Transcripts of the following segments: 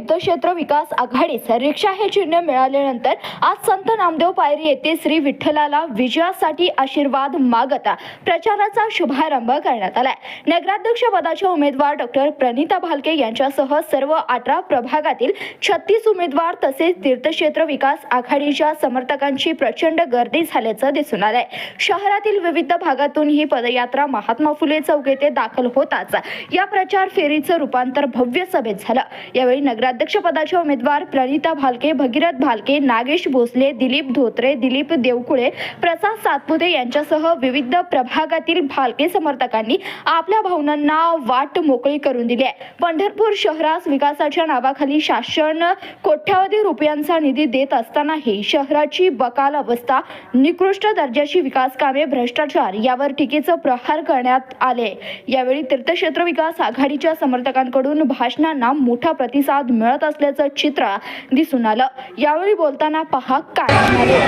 तीर्थक्षेत्र विकास आघाडीस रिक्षा हे चिन्ह मिळाल्यानंतर आज संत नामदेव पायरी येथे श्री विठ्ठलाला विजयासाठी आशीर्वाद मागता प्रचाराचा शुभारंभ करण्यात आलाय. नगराध्यक्ष पदाच्या उमेदवार डॉक्टर प्रणिता भालके यांच्यासह सर्व अठरा प्रभागातील छत्तीस उमेदवार तसेच तीर्थक्षेत्र विकास आघाडीच्या समर्थकांची प्रचंड गर्दी झाल्याचं दिसून आलंय. शहरातील विविध भागातून ही पदयात्रा महात्मा फुले चौक येथे दाखल होताच या प्रचार फेरीचं रूपांतर भव्य सभेत झालं. यावेळी नगरा पदाच्या उमेदवार प्रणिता भालके भगीरथ भालके नागेश भोसले दिलीप धोत्रे दिलीप देवकुळे प्रसाद सातपुते यांच्यासह विविध प्रभागातील भालके समर्थकांनी आपल्या भावनांना वाट मोकळी करून दिली आहे. पंढरपूर शहरास विकासाच्या नावाखाली शासन कोट्यावधी रुपयांचा निधी देत असतानाही शहराची बकाल अवस्था निकृष्ट दर्जाची विकास कामे भ्रष्टाचार यावर टीकेचं प्रहार करण्यात आले यावेळी तीर्थक्षेत्र विकास आघाडीच्या समर्थकांकडून भाषणांना मोठा प्रतिसाद मिळत असल्याचं चित्र दिसून आलं. यावेळी बोलताना पहा काय म्हणाले.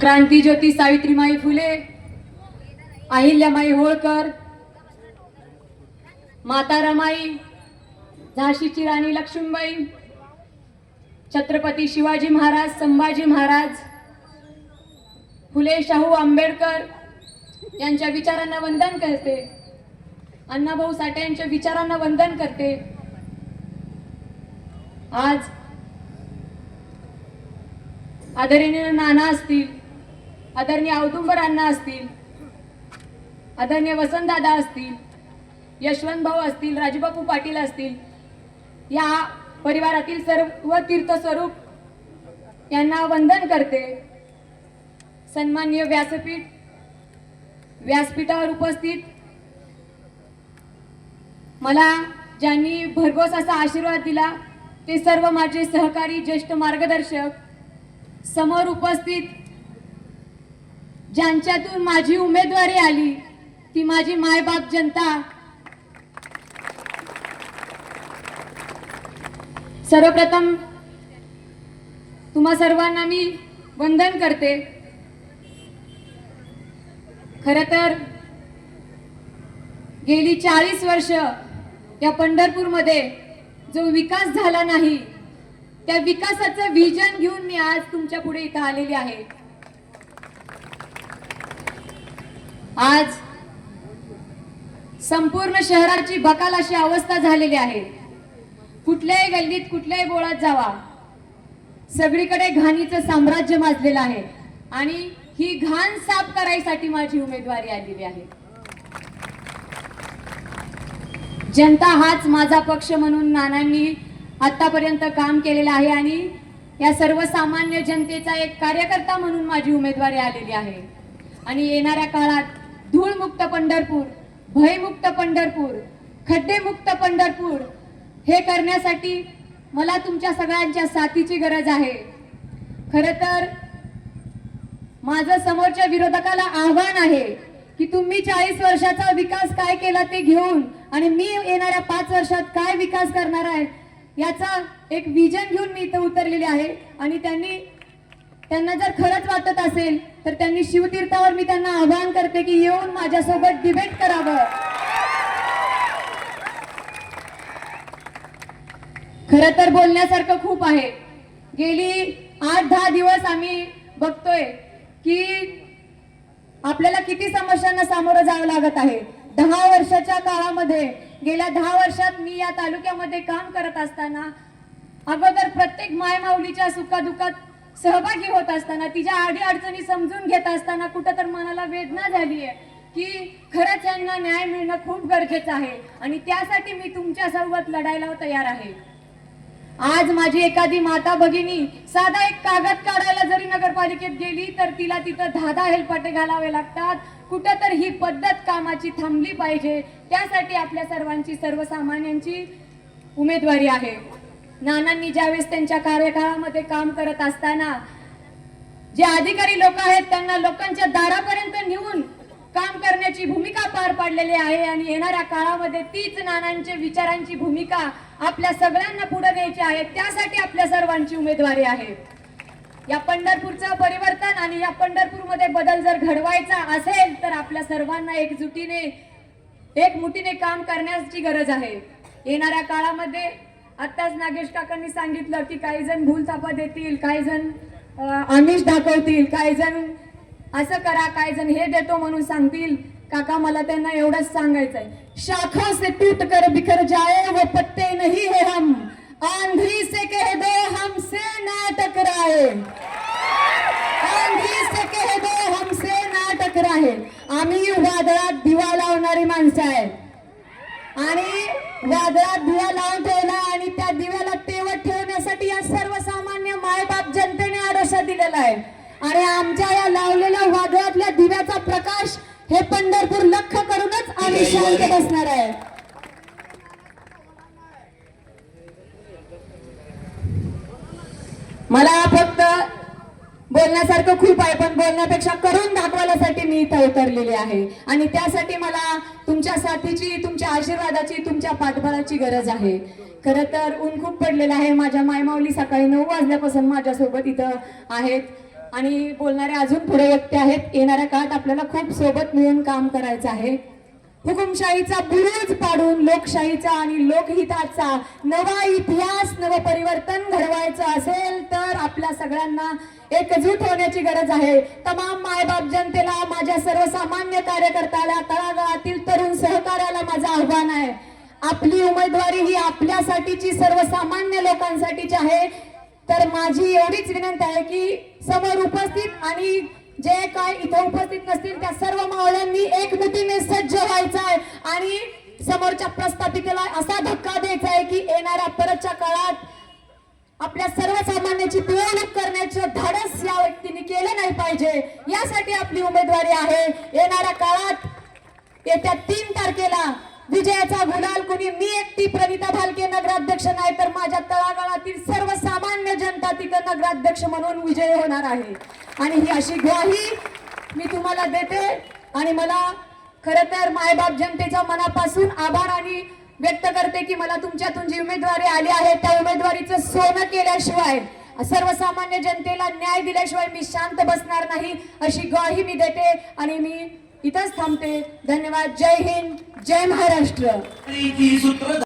क्रांतीज्योती सावित्रीमाई फुले अहिल्यामाई होळकर माता रमाई झाशीची राणी लक्ष्मीबाई छत्रपती शिवाजी महाराज संभाजी महाराज फुले शाहू आंबेडकर यांच्या विचारांना वंदन करते. अण्णाभाऊ साठे यांच्या विचारांना वंदन करते. आज आदरणीय नाना असतील आदरणीय औदुंबर अण्णा असतील आदरणीय वसंतदादा असतील यशवंत भाऊ असतील राजबापू पाटील असतील या परिवारातील सर्व तीर्थस्वरूप यांना वंदन करते. सन्मान्य व्यासपीठ व्यासपीठावर उपस्थित. मला ज्यांनी भरघोस असा आशीर्वाद दिला ते सर्व माझे सहकारी ज्येष्ठ मार्गदर्शक. समोर उपस्थित ज्यांच्यातून माझी उमेदवारी आली ती माझी मायबाप जनता. सर्वप्रथम तुम्हा सर्वांना मी वंदन करते. खर तर गेली चाळीस वर्ष या पंढरपूरमध्ये जो विकास झाला नाही त्या विकासाचं व्हिजन घेऊन मी आज तुमच्यापुढे इथं आलेली आहे. आज संपूर्ण शहराची बकाल अशी अवस्था झालेली आहे. कुठल्याही गल्लीत कुठल्याही बोळात जावा. सगळीकडे घाणीचं साम्राज्य माजलेलं आहे. आणि ही घाण साफ करायसाठी माझी उमेदवारी आलेली आहे. जनता हाच माझा पक्ष म्हणून नानांनी आतापर्यंत काम केलेलं आहे आणि या सर्वसामान्य जनतेचा एक कार्यकर्ता म्हणून माझी उमेदवारी आलेली आहे. आणि येणाऱ्या काळात धूळमुक्त पंढरपूर भयमुक्त पंढरपूर खड्डेमुक्त पंढरपूर हे करण्यासाठी मला तुमच्या सगळ्यांच्या साथीची गरज आहे. खरं तर माझं समोरच्या विरोधकाला आव्हान आहे की तुम्ही चाळीस वर्षाचा विकास काय केला ते घेऊन आणि मी येणाऱ्या पाच वर्षात काय विकास करणार आहे याचा एक विजन घेऊन मी इथं उतरलेले आहे. आणि त्यांनी त्यांना जर खरंच वाटत असेल तर त्यांनी शिवतीर्थावर मी त्यांना आवाहन करते की येऊन माझ्यासोबत डिबेट करावं. खर तर बोलण्यासारखं खूप आहे. गेली आठ दहा दिवस आम्ही बघतोय की आपल्याला किती समस्यांना सामोरं जावं लागत आहे? दहा वर्षाच्या काळामध्ये गेल्या दहा वर्षात मी या तालुक्यामध्ये काम करत असताना अगोदर प्रत्येक मायमाऊलीच्या सुखादुखात सहभागी होत असताना तिच्या आडी अडचणी समजून घेत असताना कुठं तर मनाला वेदना झाली आहे की खरंच यांना न्याय मिळणं खूप गरजेचं आहे. आणि त्यासाठी मी तुमच्यासोबत लढायला तयार आहे. आज माझी एखादी माता भगिनी साधा एक कागद काढायला जरी नगरपालिकेत गेली तर तिला तिथं दहा दहा हेलपाटे घालावे लागतात. कुठं तर ही पद्धत कामाची थांबली पाहिजे. त्यासाठी आपल्या सर्वांची सर्वसामान्यांची उमेदवारी आहे. नानांनी ज्यावेळेस त्यांच्या कार्यकाळामध्ये काम करत असताना जे अधिकारी लोक आहेत त्यांना लोकांच्या दारापर्यंत नेऊन काम करण्याची भूमिका पार पाडलेली आहे आणि येणाऱ्या काळामध्ये तीच नानांच्या विचारांची भूमिका आपल्या सगळ्यांना पुढे द्यायची आहे त्यासाठी आपल्या सर्वांची उमेदवारी आहे. या पंढरपूरचं परिवर्तन आणि या पंढरपूरमध्ये बदल जर घडवायचा असेल तर आपल्या सर्वांना एकजुटीने एकमुठीने काम करण्याची गरज आहे. येणाऱ्या काळामध्ये आत्ताच नागेश काकांनी सांगितलं की काही जण भूलथापा देतील काही जण आमिष दाखवतील काही जण असं करा काय जण हे देतो म्हणून सांगतील. काका मला त्यांना एवढंच सांगायचंय. शाखा से टूट कर बिखर जाए वो पत्ते नहीं है हम. आंधी से कह दो हमसे ना टकराए. आंधी से कह दो हमसे ना टकराए. आम्ही वादळात दिवा लावणारी माणसं आहेत आणि वादळात दिवा लावून ठेवला आणि त्या दिव्याला तेवत ठेवण्यासाठी या सर्वसामान्य मायबाप जनतेने आडोसा दिलेला आहे. आणि आमच्या या लावलेल्या वादळातल्या दिव्याचा प्रकाश हे पंढरपूर लख करूनच आम्ही शांत बसणार आहे. मला फक्त बोलण्यासारखं खूप आहे पण बोलण्यापेक्षा करून दाखवण्यासाठी मी इथं उतरलेली आहे. आणि त्यासाठी मला तुमच्या साथीची तुमच्या आशीर्वादाची तुमच्या पाठबळाची गरज आहे. खरं तर ऊन खूप पडलेलं आहे. माझ्या मायमाऊली सकाळी नऊ वाजल्यापासून माझ्यासोबत इथं आहेत. आणि बोलणारे अजून पुढे व्यक्ती आहेत. येणाऱ्या काळात आपल्याला खूप सोबत मिळून काम करायचं आहे. हुकुमशाहीचा बुरुज पाडून लोकशाहीचा आणि लोकहिताचा नवा इतिहास नव परिवर्तन घडवायचं असेल तर आपल्या सगळ्यांना एकजूट होण्याची गरज आहे. तमाम मायबाप जनतेला माझ्या सर्वसामान्य कार्यकर्त्याला तळागाळातील तरुण सहकार्याला माझं आव्हान आहे. आपली उमेदवारी ही आपल्यासाठीची सर्वसामान्य लोकांसाठीची आहे. तर माझी एवढीच विनंती आहे की समोर उपस्थित आणि जे काय इथं उपस्थित नसतील त्या सर्व मावळ्यांनी एकमुठीने सज्ज व्हायचं आहे. आणि समोरच्या प्रस्थापिकेला असा धक्का द्यायचा आहे की येणाऱ्या परतच्या काळात आपल्या सर्वसामान्याची पिळवणूक करण्याचं धाडस या व्यक्तीने केलं नाही पाहिजे. यासाठी आपली उमेदवारी आहे. येणाऱ्या काळात येत्या तीन तारखेला विजयाचा गुलाल कोणी मी एकटी प्रणिता भालके नगराध्यक्ष नाही तर माझ्या तळागाळातील सर्वसामान्य जनता तिथं नगराध्यक्ष म्हणून विजय होणार आहे. आणि ही अशी ग्वाही मी तुम्हाला देते. आणि मला खर तर मायबाप जनतेच्या मनापासून आभार आणि व्यक्त करते की मला तुमच्यातून जी उमेदवारी आली आहे त्या उमेदवारीचं सोनं केल्याशिवाय सर्वसामान्य जनतेला न्याय दिल्याशिवाय मी शांत बसणार नाही अशी ग्वाही मी देते. आणि मी इथंच थांबते. धन्यवाद. जय हिंद. जय महाराष्ट्र.